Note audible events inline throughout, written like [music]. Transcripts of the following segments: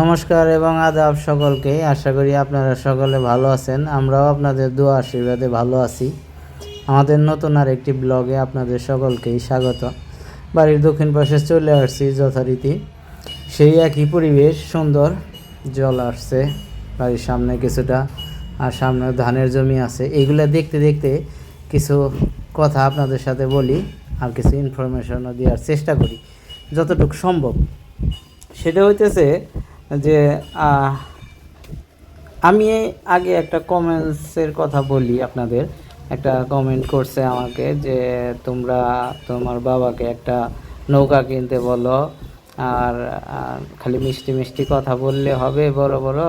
নমস্কার এবং আদাব সকলকে। আশা করি আপনারা সকলে ভালো আছেন। আমরাও আপনাদের দোয়া আশীর্বাদে ভালো আছি। আমাদের নতুন আর একটি ব্লগে আপনাদের সকলকেই স্বাগত। বাড়ির দক্ষিণ পাশে চলে আসছি যথারীতি। সেই একই পরিবেশ, সুন্দর জল আসছে, বাড়ির সামনে কিছুটা, আর সামনে ধানের জমি আছে। এইগুলা দেখতে দেখতে কিছু কথা আপনাদের সাথে বলি, আর কিছু ইনফরমেশনও দেওয়ার চেষ্টা করি, যতটুকু সম্ভব। সেটা হইতেছে যে আমি আগে একটা কমেন্টসের কথা বলি আপনাদের। একটা কমেন্ট করছে আমাকে যে, তোমরা তোমার বাবাকে একটা নৌকা কিনতে বলো, আর খালি মিষ্টি মিষ্টি কথা বললে হবে বড় বড়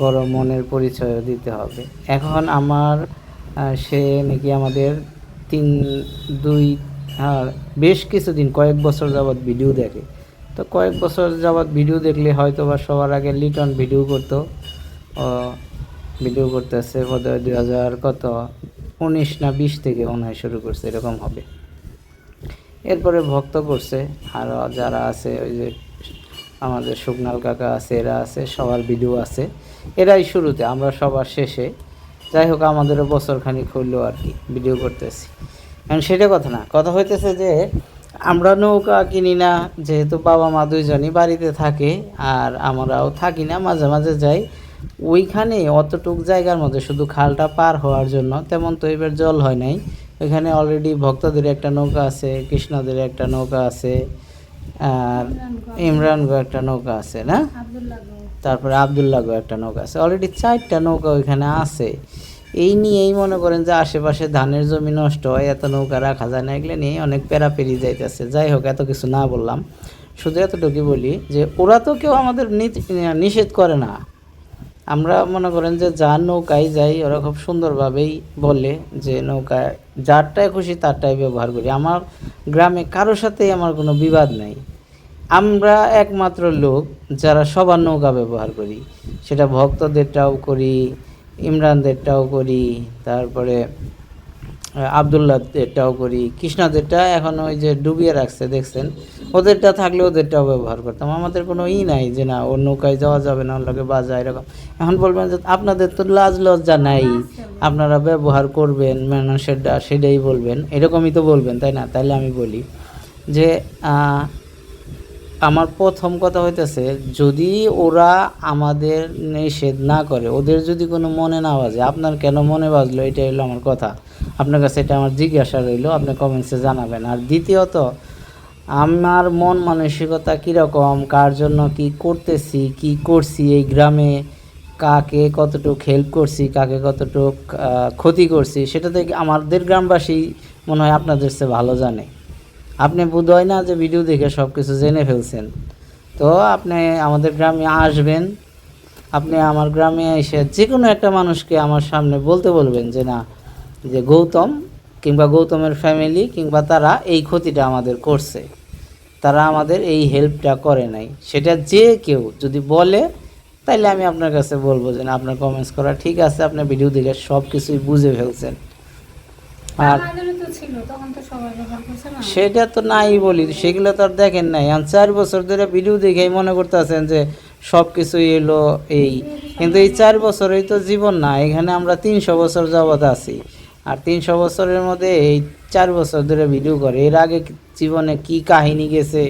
বড় মনের পরিচয় দিতে হবে। এখন আমার সে নাকি আমাদের তিন, দুই বেশ কিছুদিন, কয়েক বছর যাবৎ ভিডিও দেখে। তো কয়েক বছর যাবৎ ভিডিও দেখলে হয়তো বা সবার আগে লিটন ভিডিও করতো। ভিডিও করতেছে বোধহয় দুই হাজার কত? উনিশ না বিশ থেকে মনে হয় শুরু করছে, এরকম হবে। এরপরে ভক্ত করছে, আর যারা আছে, ওই যে আমাদের সুকনাল কাকা আছে, এরা আছে, সবার ভিডিও আছে। এরাই শুরুতে, আমরা সবার শেষে। যাই হোক, আমাদেরও বছর খানিক হইল আর কি ভিডিও করতেছি। এখন সেটা কথা না, কথা হইতেছে যে আমরা নৌকা কিনি না যেহেতু বাবা মা দুইজনই বাড়িতে থাকে আর আমরাও থাকি না মাঝে মাঝে যাই। ওইখানে অতটুক জায়গার মধ্যে শুধু খালটা পার হওয়ার জন্য তেমন তো এবার জল হয় নাই। ওইখানে অলরেডি ভক্তদের একটা নৌকা আছে কৃষ্ণদের একটা নৌকা আছে আর ইমরান ইমরানগো একটা নৌকা আছে না? তারপরে আবদুল্লাগো একটা নৌকা আছে। অলরেডি চারটা নৌকা ওইখানে আছে। এই নিয়েই মনে করেন যে আশেপাশে ধানের জমি নষ্ট হয়, এত নৌকা রাখা যায় না, এগুলো নিয়ে অনেক পেরাপেরি যাইতেছে। যাই হোক, এত কিছু না বললাম। শুধু এতটুকুই বলি যে ওরা তো কেউ আমাদের নিষেধ করে না। আমরা মনে করেন যে যার নৌকায় যাই, ওরা খুব সুন্দরভাবেই বলে যে নৌকায় যারটাই খুশি তারটাই ব্যবহার করি। আমার গ্রামে কারোর সাথেই আমার কোনো বিবাদ নাই। আমরা একমাত্র লোক যারা সবার নৌকা ব্যবহার করি। সেটা ভক্তদেরটাও করি ইমরানদেরটাও করি, তারপরে আবদুল্লাহদেরটাও করি, কৃষ্ণাদেরটা এখন ওই যে ডুবিয়ে রাখছে, দেখছেন? ওদেরটা থাকলে ওদেরটাও ব্যবহার করতাম। আমাদের কোনো ই নাই যে না ওর নৌকায় যাওয়া যাবে না লোকে বাজা, এরকম। এখন বলবেন যে আপনাদের তো লাজ লজ্জা নাই, আপনারা ব্যবহার করবেন মানুষেরটা সেটাই বলবেন। এরকমই তো বলবেন, তাই না? তাইলে আমি বলি যে আমার প্রথম কথা হইতেছে, যদি ওরা আমাদের নিষেধ না করে, ওদের যদি কোনো মনে না বাজে, আপনার কেন মনে বাজলো? এটা হলো আমার কথা। আপনার কাছে এটা আমার জিজ্ঞাসা রইল, আপনি কমেন্টসে জানাবেন। আর দ্বিতীয়ত, আমার মন মানসিকতা কীরকম, কার জন্য কি করতেছি, কি করছি, এই গ্রামে কাকে কতটুকু হেল্প করছি, কাকে কতটুক ক্ষতি করছি, সেটা থেকে আমাদের গ্রামবাসী মনে হয় আপনাদের সে ভালো জানে। আপনি বোধ হয় না যে ভিডিও দেখে সব কিছু জেনে ফেলছেন। তো আপনি আমাদের গ্রামে আসবেন, আপনি আমার গ্রামে এসে যে কোনো একটা মানুষকে আমার সামনে বলতে বলবেন যে, না যে গৌতম কিংবা গৌতমের ফ্যামিলি কিংবা তারা এই ক্ষতিটা আমাদের করছে। তারা আমাদের এই হেল্পটা করে নাই। সেটা যে কেউ যদি বলে, তাইলে আমি আপনার কাছে বলব যে, না, আপনার কমেন্টস করা ঠিক আছে আপনার ভিডিও দেখে সব কিছুই বুঝে ফেলছেন। আর সেটা তো নাই বলি, সেগুলো তো আর দেখেন নাই। আর চার বছর ধরে ভিডিও দেখে মনে করতেছেন যে সব কিছুই এলো এই। কিন্তু এই চার বছরেই তো জীবন না, এখানে আমরা তিনশো বছর যাবৎ আছি। আর তিনশো বছরের মধ্যে এই চার বছর ধরে ভিডিও করে, এর আগে জীবনে কি কাহিনী গেছে,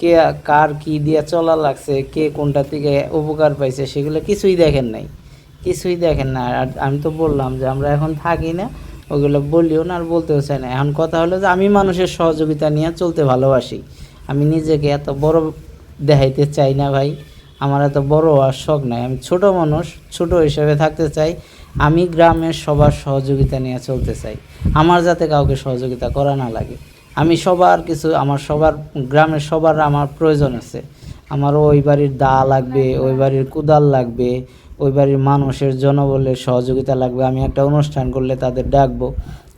কে কার কি দিয়ে চলা লাগছে, কে কোনটা থেকে উপকার পাইছে, সেগুলো কিছুই দেখেন নাই। কিছুই দেখেন না। আর আমি তো বললাম যে আমরা এখন থাকি না ওগুলো বলিও না আর বলতেও চাই না। এখন কথা হলো যে আমি মানুষের সহযোগিতা নিয়ে চলতে ভালোবাসি। আমি নিজেকে এত বড় দেখাইতে চাই না ভাই। আমার এত বড় আর শখ নাই। আমি ছোট মানুষ, ছোট হিসেবে থাকতে চাই। আমি গ্রামের সবার সহযোগিতা নিয়ে চলতে চাই। আমার যাতে কাউকে সহযোগিতা করা না লাগে। আমি সবার কিছু, আমার সবার, গ্রামের সবার আমার প্রয়োজন আছে। আমার ওই বাড়ির দা লাগবে, ওই বাড়ির কুদাল লাগবে ওই বাড়ির মানুষের জনবলের সহযোগিতা লাগবে, আমি একটা অনুষ্ঠান করলে তাদের ডাকবো।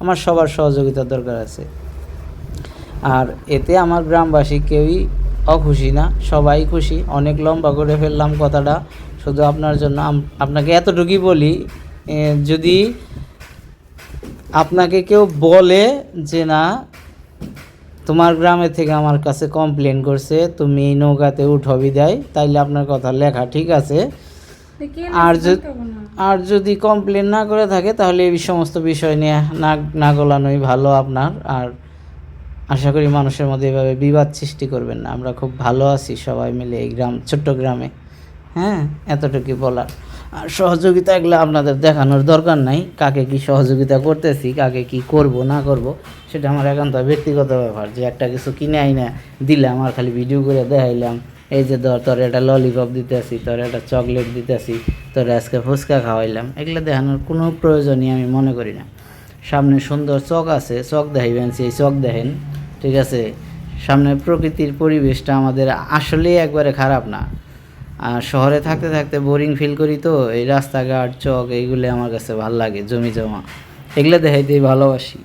আমার সবার সহযোগিতা দরকার আছে। আর এতে আমার গ্রামবাসী কেউই অখুশি না, সবাই খুশি। অনেক লম্বা করে ফেললাম কথাটা, শুধু আপনার জন্য। আপনাকে এতটুকুই বলি যদি আপনাকে কেউ বলে যে না, তোমার গ্রামে থেকে আমার কাছে কমপ্লেন করছে, তুমি নৌকাতে উঠো বিদায়, তাইলে আপনার কথা লেখা ঠিক আছে। আর যদি- আর যদি কমপ্লেন না করে থাকে তাহলে এই সমস্ত বিষয় নিয়ে না না গলানোই ভালো আপনার। আর আশা করি মানুষের মধ্যে এভাবে বিবাদ সৃষ্টি করবেন না। আমরা খুব ভালো আছি সবাই মিলে এই গ্রাম ছোট্ট গ্রামে। হ্যাঁ এতটুকু বলার। আর সহযোগিতা এগুলো আপনাদের দেখানোর দরকার নাই। কাকে কি সহযোগিতা করতেছি কাকে কি করব না করব সেটা আমার একান্ত ব্যক্তিগত ব্যাপার। যে একটা কিছু কিনে আই না দিলাম আর খালি ভিডিও করে দেখাইলাম। এই যে ধর, তোর একটা ললিপপ দিতে দিতেছি, তোর একটা চকলেট দিতেছি, তোর আজকে ফুচকা খাওয়াইলাম, এগুলো দেখানোর কোনো প্রয়োজনই আমি মনে করি না। সামনে সুন্দর চক আছে, চক দেখাইবেন, সেই চক দেখেন, ঠিক আছে? সামনে প্রকৃতির পরিবেশটা আমাদের আসলেই একবারে খারাপ না। আর শহরে থাকতে থাকতে বোরিং ফিল করি তো, এই রাস্তাঘাট, চক, এইগুলো আমার কাছে ভালো লাগে, জমি জমা। এগুলো দেখাইতেই ভালোবাসি।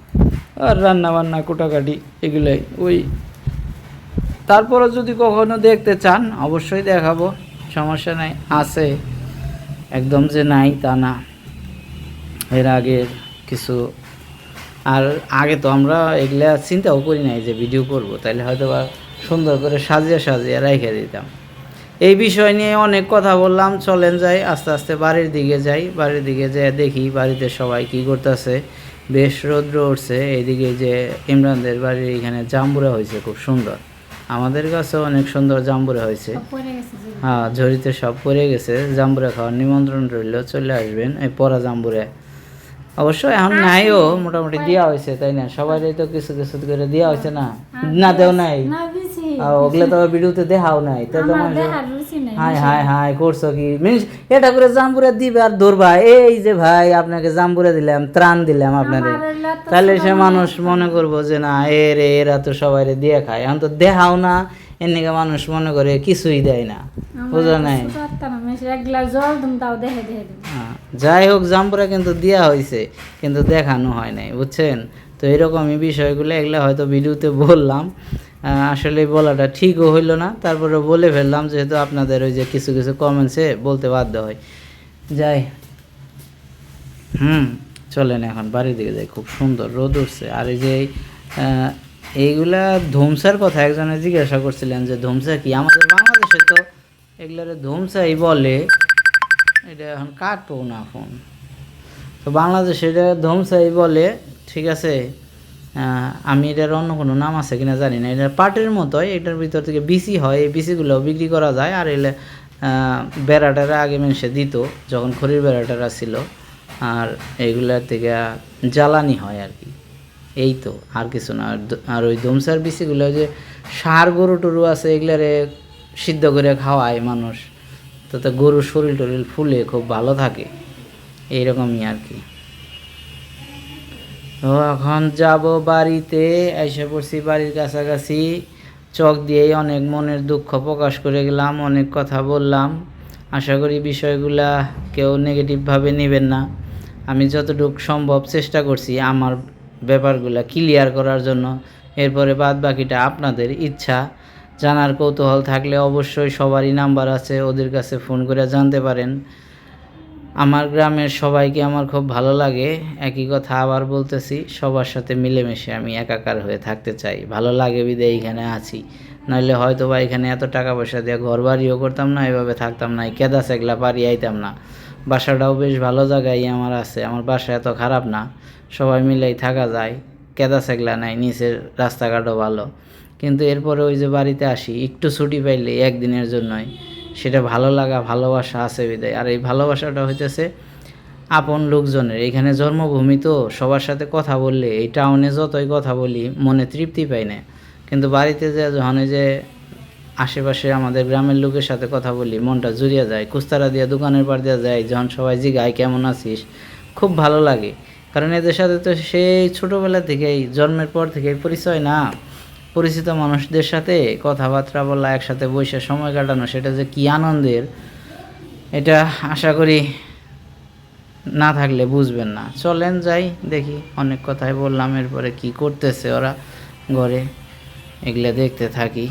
আর রান্না বান্না কোটাকাটি, এগুলোই, ওই তারপরে যদি কখনো দেখতে চান, অবশ্যই দেখাবো। সমস্যা নাই, আছে। একদম যে নাই, তা না। এর আগের কিছু আর আগে তো আমরা এগুলা চিন্তাও করি নাই যে ভিডিও করব তাহলে হয়তো বা সুন্দর করে সাজিয়ে সাজিয়ে রেখে দিতাম। এই বিষয় নিয়ে অনেক কথা বললাম, চলেন যাই, আস্তে আস্তে বাড়ির দিকে যাই, বাড়ির দিকে যেয়ে দেখি বাড়িতে সবাই কি করতেছে। বেশ রৌদ্র উঠছে, এইদিকে যে ইমরানদের বাড়ির এখানে জাম্বুরা হয়েছে, খুব সুন্দর। আমাদের কাছে অনেক সুন্দর জাম্বুরা হয়েছে। হ্যাঁ ঝড়িতে সব পরে গেছে। জাম্বুরা খাওয়ার নিমন্ত্রণ রইল চলে আসবেন এই পরা জাম্বুরে। অবশ্য এখন নাইও মোটামুটি দেওয়া হয়েছে তাই না? সবাই তো কিছু কিছু করে দেওয়া হয়েছে না। না দেও নাই। ওগুলো তো ভিডিওতে দেখাও নাই। তো তোমার হাই হাই হাই করছ কি? মিনিস এটা করে জাম্বুরে দিবে আর ধরবা। এই যে ভাই আপনাকে জাম্বুরে দিলাম ত্রাণ দিলাম আপনারে। তাহলে সে মানুষ মনে করব যে না এ রে এরা তো সবাই দিয়ে খায়। এখন তো দেখাও না এদিকে মানুষ মনে করে কিছুই দেয় না। বুঝো নাই? যাই হোক জাম্পুরা কিন্তু দেওয়া হয়েছে কিন্তু দেখানো হয় নাই বুঝছেন? তো এরকমই বিষয়গুলো এগুলো হয়তো ভিডিওতে বললাম। আসলে বলাটা ঠিকও হইল না। তারপরে বলে ফেললাম, যেহেতু আপনাদের ওই যে কিছু কিছু কমেন্টসে বলতে বাধ্য হয়। যাই, হুম, চলেন এখন বাড়ির দিকে যাই। খুব সুন্দর রোদ উঠছে। আর এই যে এইগুলা ধুমসার কথা একজনে জিজ্ঞাসা করছিলেন যে, ধুমসা কি? আমাদের বাংলাদেশে তো এগুলারে ধুমসাই বলে, এটা এখন কাটবো না ফোন তো বাংলাদেশে এটা ধমসাই বলে, ঠিক আছে? আমি এটার অন্য কোনো নাম আছে কিনা জানি না। এটা পাটের মতোই, এটার ভিতর থেকে বিসি হয়, এই বিসিগুলো বিক্রি করা যায়। আর এলে বেড়াটারা আগে মানুষে দিত, যখন খড়ির বেড়াটারা ছিল। আর এগুলার থেকে জ্বালানি হয় আর কি। এই তো, আর কিছু না। আর ওই দমসার বিসিগুলো যে সার, গরু টরু আছে, এগুলারে সিদ্ধ করে খাওয়ায় মানুষ। তাতে গরুর শরীর টরিল ফুলে খুব ভালো থাকে। এইরকমই আর কি। তো এখন যাব বাড়িতে, এসে পড়ছি বাড়ির কাছাকাছি। চোখ দিয়েই অনেক মনের দুঃখ প্রকাশ করে গেলাম, অনেক কথা বললাম। আশা করি বিষয়গুলা কেউ নেগেটিভভাবে নেবেন না। আমি যতটুকু সম্ভব চেষ্টা করছি আমার ব্যাপারগুলা ক্লিয়ার করার জন্য। এরপরে বাদ বাকিটা আপনাদের ইচ্ছা। জানার কৌতূহল থাকলে অবশ্যই সবারই নাম্বার আছে, ওদের কাছে ফোন করে জানতে পারেন। আমার গ্রামের সবাইকে আমার খুব ভালো লাগে। একই কথা আবার বলতেছি, সবার সাথে মিলেমিশে আমি একাকার হয়ে থাকতে চাই। ভালো লাগে বিদে এইখানে আছি। নইলে হয়তো বা এখানে এত টাকা পয়সা দিয়ে ঘর বাড়িও করতাম না, এভাবে থাকতাম না কেদা সেগলা পারি আইতাম না। বাসাটাও বেশ ভালো জায়গায় আমার আছে, আমার বাসা এত খারাপ না, সবাই মিলেই থাকা যায়। কেদা সেগলা নাই, নিচের রাস্তাঘাটও ভালো। কিন্তু এরপরে ওই যে বাড়িতে আসি, একটু ছুটি পাইলে একদিনের জন্যই। সেটা ভালো লাগা, ভালোবাসা আছে বিদায়। আর এই ভালোবাসাটা হইতেছে আপন লোকজনের। এখানে জন্মভূমি তো সবার সাথে কথা বললে, এই টাউনে যতই কথা বলি, মনে তৃপ্তি পাই না। কিন্তু বাড়িতে যে যখন যে আশেপাশে আমাদের গ্রামের লোকের সাথে কথা বলি, মনটা জুড়িয়ে যায়। কুস্তারা দিয়ে, দোকানের পার দিয়ে যায় যখন সবাই জিগায় কেমন আছিস? খুব ভালো লাগে। কারণ এদের সাথে তো সেই ছোটোবেলা থেকেই, জন্মের পর থেকেই পরিচয় না। পরিচিত মানুষদের সাথে কথাবার্তা বলা একসাথে বসে সময় কাটানো সেটা যে কী আনন্দের এটা আশা করি না থাকলে বুঝবেন না। চলেন যাই দেখি অনেক কথাই বললাম এরপরে কি করতেছে ওরা ঘরে এগুলো দেখতে থাকি।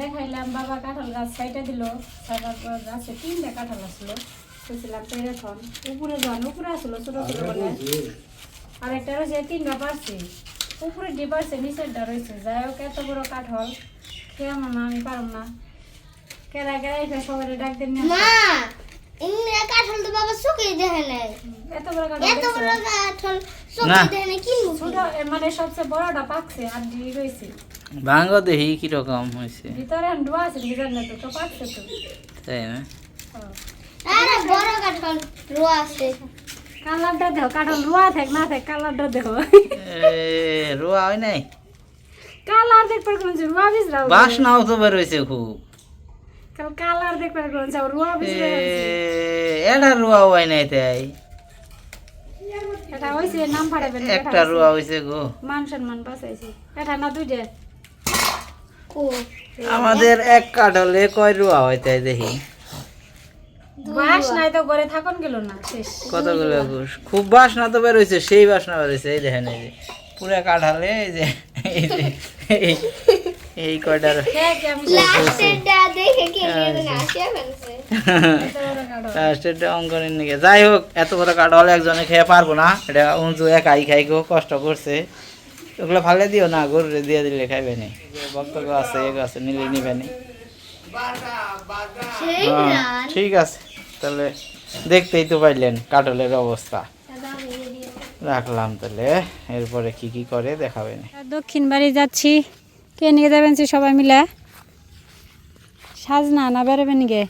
দেখাইলাম বাবা কাঁঠাল গাছ সাইটা দিল সাইটার পর গাছে তিনটা কাঁঠাল আসলো উপরে যান উপরে আসলো ছোট ছোট করে আর একটা রয়েছে তিনটা পারছি। উপরে ডিবারছে নিচেরটা রয়েছে যাই হোক এত বড় কাঠল কেমন না আমি পারব না। কেরা কেরা এটা সবাই ডাক দেন না। মা কাঠল তো বাবা শুকিয়ে দেখে নাই। এত বড় কাঠল এত বড় কাঠল না। শুকিয়ে দেখে নাই কিনবো ছোট মানে সবচেয়ে বড়টা পাকছে আর ডি রয়েছে ভাঙ্গ দেখি কীরকম হয়েছে ভিতরে ডোয়া আছে ভিতরে না তো তো পাকছে তো। তাই না। আরে বড় কাঠল রোয়া আছে। কালারটা দেখো কাঠল রোয়া থাক না থাক কালারটা দেখো। এ, রোয়া হয় নাই? কালার দেখবার কোন রোয়া বিজ রাও বাসনাও তো বের হয়েছে খুব। কাল কালার দেখবার কোন যে রোয়া বিজ এটা রোয়া হয় নাই তাই। এটা হইছে নাম ফাড়াবেন একটা রোয়া হয়েছে গো। মান সম্মান বাঁচাইছে। এটা না দুইটা? আমাদের এক কাঠলে কয় রোয়া হয় তাই দেখি। বাস নাই তো ঘরে থাকুন গেল না। শেষ। কতগুলো ঘুষ? খুব বাসনা তো বের সেই বাসনা বের হয়েছে এই দেখেন এই যে পুরা কাঠালে এই যে এই যে এই- এই কয়টার দেখ লাস্টেরটা দেখে কে নিয়ে আসে ফেলছে এত বড় কাঠল লাস্টেরটা অঙ্কনের নিকে। যাই হোক এত বড় কাঠ হলে একজনে খেয়ে পারব না। এটা উঁচু একাই খাই গো কষ্ট করছে। ওগুলো ফালে দিও না গরুরে দিয়ে দিলে খাইবে নি। বক্তব্য আছে এগ আছে নিলে নিবে নি। হ্যাঁ, ঠিক আছে। তাহলে দেখতেই তো পাইলেন কাটলের অবস্থা। রাখলাম তাহলে। এরপরে কি কি করে দেখাবেন? দক্ষিণ বাড়ি যাচ্ছি। কে নিয়ে যাবেন সবাই মিলে? সাজনা না বেরোবেন গে?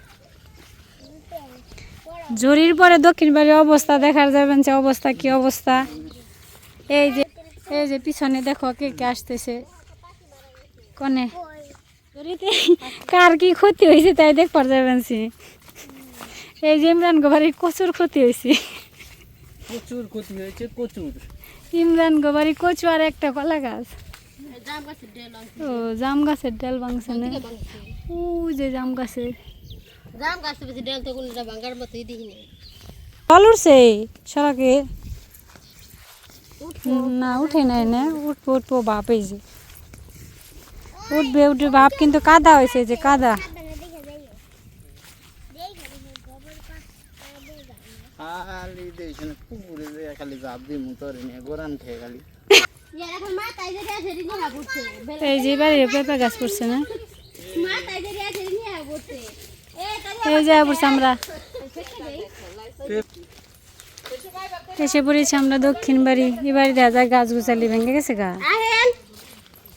জরির পরে দক্ষিণ বাড়ির অবস্থা দেখার যাবেন সে অবস্থা, কি অবস্থা? এই যে এই যে পিছনে দেখো কে কে আসতেছে। কনে? কার কি ক্ষতি হয়েছে তাই দেখবার যাবেন সে। এই যে ইমরান গোবারির প্রচুর ক্ষতি হয়েছে। প্রচুর ক্ষতি হয়েছে প্রচুর ইমরান গোবারি কচু আর একটা কলা গাছ। ও জাম গাছের ডাল ভাঙছে না? ও যে জাম গাছের। জাম গাছ বেশি ডেল তো কোনটা ভাঙার মতোই দেখিনি জল উঠছে? সড়কে না উঠে নাই না। উঠবো উঠবো বাপ এই যে। উঠবে উঠবে বাপ কিন্তু কাদা হয়েছে যে কাদা। খালি দেখছেন পুকুরে যে খালি জাপ দিই মুতরে নিয়ে গোরান খেয়ে খালি। এই যে বাড়ি পেঁপে গাছ পড়ছে না? এই যে পড়ছে আমরা। এসে পড়েছি আমরা দক্ষিণ বাড়ি। এ বাড়ি দেখা যায় গাছ গুছালি ভেঙে গেছে গা। আহেন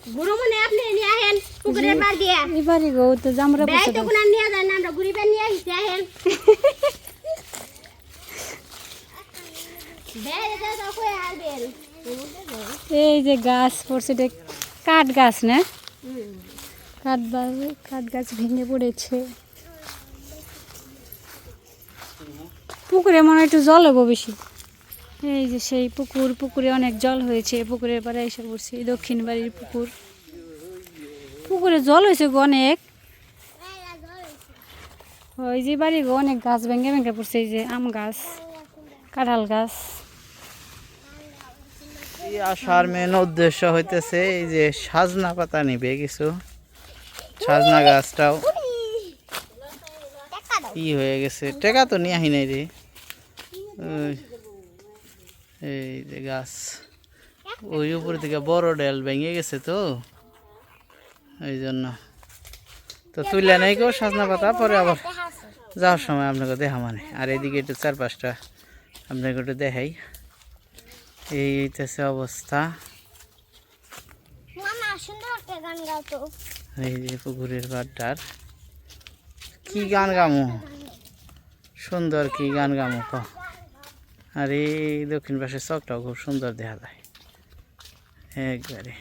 বুড়ো মনে আপনি নিয়ে আহেন পুকুরের পার দিয়ে। এ গো তো জামরা ব্যাগ [laughs] পড়ছে তো কোন নিয়ে যান না আমরা ঘুরি পেন নিয়ে আসছি আহেন ব্যাগ এটা তো কই আলবেন এই যে গাছ পড়ছে, এটা কাঠ গাছ না? কাঠ কাঠ গাছ ভেঙে পড়েছে। পুকুরে মনে একটু জল হব বেশি। এই যে সেই পুকুর, পুকুরে অনেক জল হয়েছে। পুকুরের পাড়ে এসে পড়ছে দক্ষিণ বাড়ির পুকুর। পুকুরে জল হয়েছে গো অনেক। ওই যে বাড়ি গো অনেক গাছ ভেঙে ভেঙে পড়ছে, এই যে আম গাছ, কাঁঠাল গাছ। আসার মেন উদ্দেশ্য হইতেছে এই যে সাজনা পাতা নিবে কিছু। সাজনা গাছটাও। ই হয়ে গেছে? টেকা তো নিয়ে আহি নাই রে। এই যে গাছ। ওই উপর থেকে বড় ডেল ভেঙে গেছে তো। এই জন্য। তো তুলে নেই কেউ সাজনা পাতা, পরে আবার যাওয়ার সময় আপনাকে দেখা মানে আর এদিকে একটু চার পাঁচটা আপনাকে একটু দেখাই। এই হইতেছে অবস্থা। এই যে পুকুরের পাড়টার কি গান গামো? সুন্দর কি গান গামো ক? আর এই দক্ষিণ পাশের চকটাও খুব সুন্দর দেখা যায়। একবারে।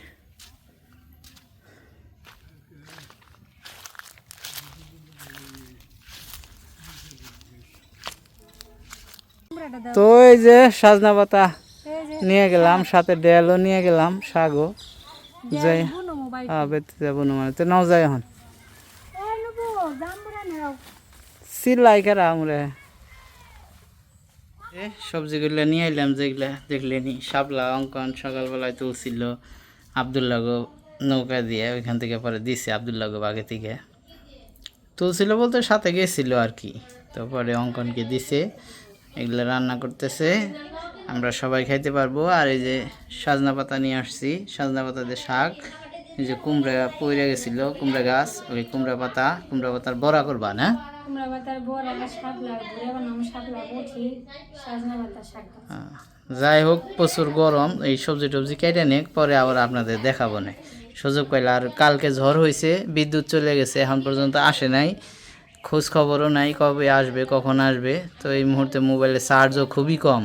তো এই যে সাজনা পাতা। নিয়ে গেলাম সাথে ডেলও নিয়ে গেলাম শাকও যাই হ্যাঁ বেতে যাব না মানে। তো নাও যাই হন সিলাই করা আমরা? এ সবজিগুলো নিয়ে এলাম যেগুলা দেখলে নি শাপলা অঙ্কন সকালবেলায় তুলছিল আবদুল্লা গো নৌকা দিয়ে ওইখান থেকে পরে দিছে আবদুল্লা গো আগে থেকে। তুলছিল বলতে সাথে গেছিল আর কি। তারপরে অঙ্কনকে দিছে এগুলো রান্না করতেছে। আমরা সবাই খাইতে পারব। আর এই যে সাজনা পাতা নিয়ে আসছি। সাজনা পাতা দিয়ে শাক। এই যে কুমড়া পইরে গেছিল কুমড়া গাছ। ওই কুমড়া পাতা কুমড়া পাতার বড়া করবা না? কুমড়া পাতার বড়া শাক যাই হোক প্রচুর গরম। এই সবজি টবজি কেটে নিক পরে আবার আপনাদের দেখাবো না। সুযোগ পাইলে আর কালকে ঝড় হয়েছে বিদ্যুৎ চলে গেছে এখন পর্যন্ত আসে নাই। খোঁজ খবরও নাই কবে আসবে কখন আসবে। তো এই মুহূর্তে মোবাইলে চার্জও খুবই কম।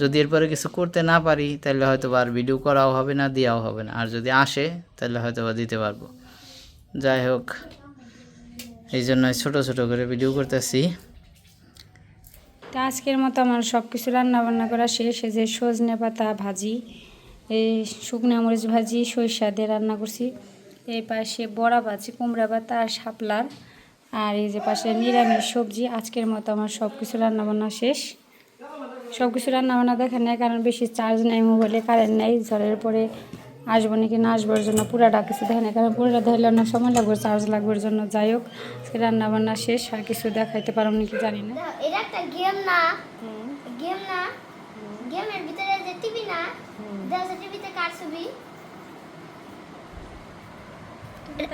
যদি এরপরে কিছু করতে না পারি, তাহলে হয়তো আর ভিডিও করাও হবে না, দেওয়াও হবে না। আর যদি আসে, তাহলে হয়তো বা দিতে পারব। যাই হোক, এই জন্য ছোটো ছোটো করে ভিডিও করতেছি। তা আজকের মতো আমার সব কিছু রান্নাবান্না করা শেষ। এই যে সজনে পাতা ভাজি, এই শুকনা মরিচ ভাজি, সরিষা দিয়ে রান্না করছি। এই পাশে বড়া ভাজি, কুমড়া পাতা আর শাপলার। আর এই যে পাশে নিরামিষ সবজি। আজকের মতো আমার সব কিছু রান্নাবান্না শেষ। সব কিছু রান্না বান্না দেখেন নাই কারণ বেশি চার্জ নেই মোবাইলে কারেন্ট নেই ঝড়ের পরে আসব নাকি না আসবার জন্য পুরাটা কিছু দেখে নাই কারণ পুরাটা ধরলে অনেক সময় লাগবে চার্জ লাগবার জন্য। যাই হোক আজকে রান্না বান্না শেষ আর কিছু দেখাইতে পারব নাকি জানি না। এটা একটা গেম না। গেম না। গেমের ভিতরে যে টিভি না দেখা যায় টিভিতে কার ছবি?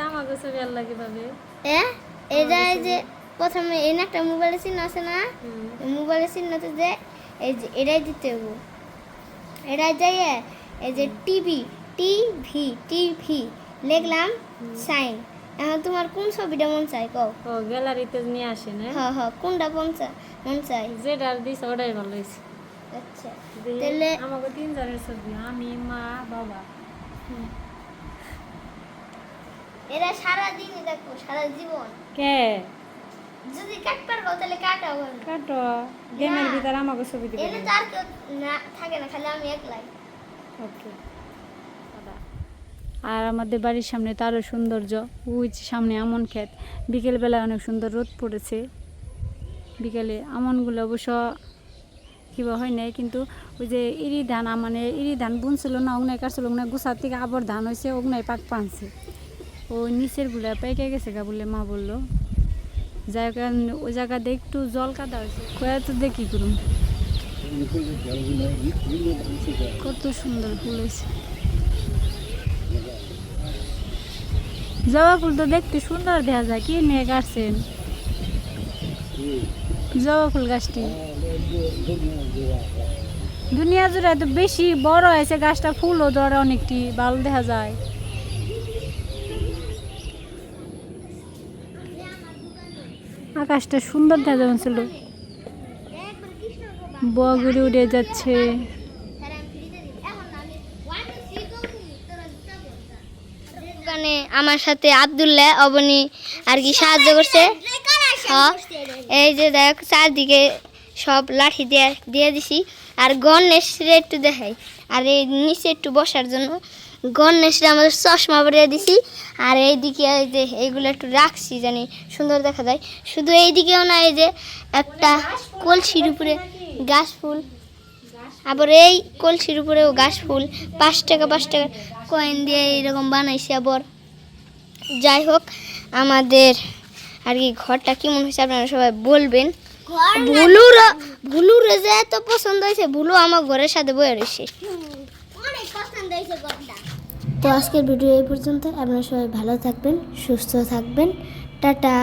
আমাকে হ্যাঁ এটা এই যে প্রথমে এই না একটা মোবাইলের চিহ্ন আছে না? মোবাইলের চিহ্নতে যে এই যে এটাই দিতে হব। এটাই যাই এই যে টিভি টিভি টিভি লিখলাম সাইন। এখন তোমার কোন ছবিটা মন চাই কও? ও গ্যালারিতে নিয়ে আসে না? হ্যাঁ হ কোনটা মন চাই মন চাই যেটা দিছে ওটাই ভালো হয়েছে। আচ্ছা তাহলে আমাকে তিনজনের ছবি আমি মা বাবা। এরা সারা দিন দেখো সারা জীবন। কে? যদি কাটবার কও তাহলে কাটাও। কাটো। গেমের। ভিতরে আমাকে ছবি দিবে এনে তো আর কেউ না থাকে না খালি আমি একলাই। ওকে। আর আমাদের বাড়ির সামনে তো আরও সৌন্দর্য। ওই সামনে আমন ক্ষেত। বিকেলবেলায় অনেক সুন্দর রোদ পড়েছে। বিকেলে আমনগুলো অবশ্য কিবা হয় নাই কিন্তু ওই যে ইরি ধান মানে ইরি ধান বুনছিল না ওগুনায় কাটছিল ওগুনায় গুছার থেকে আবার ধান হয়েছে ওগুনায় পাক পানছে। ওই নিচেরগুলা পেকে গেছে গা বলে মা বলল। যাই হোক ওই জায়গাতে একটু জল কাদা হয়েছে। কয়া তো দেখি করুন কত সুন্দর ফুল হয়েছে। জবা ফুল তো দেখতে সুন্দর দেখা যায়। কি নিয়ে কাটছেন? জবা ফুল গাছটি। দুনিয়া জুড়ে তো বেশি বড় হয়েছে গাছটা, ফুলও ধরে অনেকটি, ভালো দেখা যায়। আকাশটা সুন্দর দেখা যাচ্ছিল। বগুড়ি উড়ে যাচ্ছে। স্যার আমি ফ্রিতে দিই এখন না আমি ওয়ান টু থ্রি গো তোরা দুটা বলতা দোকানে আমার সাথে আব্দুল্লাহ, অবনি আর কি সাহায্য করছে। এই যে দেখ, চারদিকে সব লাঠি দিয়ে দিয়ে দিছি। আর গণেশরে একটু দেখাই। আর এই নিচে একটু বসার জন্য গণেশরে আমাদের চশমা পরিয়ে দিছি। আর এইদিকে এই যে এইগুলো একটু রাখছি জানি সুন্দর দেখা যায়। শুধু এইদিকেও না এই যে একটা কলসির উপরে গাছ ফুল আবার এই কলসির উপরেও গাছ ফুল পাঁচ টাকা পাঁচ টাকা কয়েন দিয়ে এইরকম বানাইছি আবার। যাই হোক আমাদের আর কি ঘরটা কেমন হয়েছে আপনারা সবাই বলবেন। ভুলুর ভুলুর যে এত পছন্দ হয়েছে ভুলু আমার ঘরের সাথে বয়ে রয়েছে। অনেক পছন্দ হয়েছে গরটা তো আজকের ভিডিও এই পর্যন্ত। আপনারা সবাই ভালো থাকবেন সুস্থ থাকবেন। টাটা!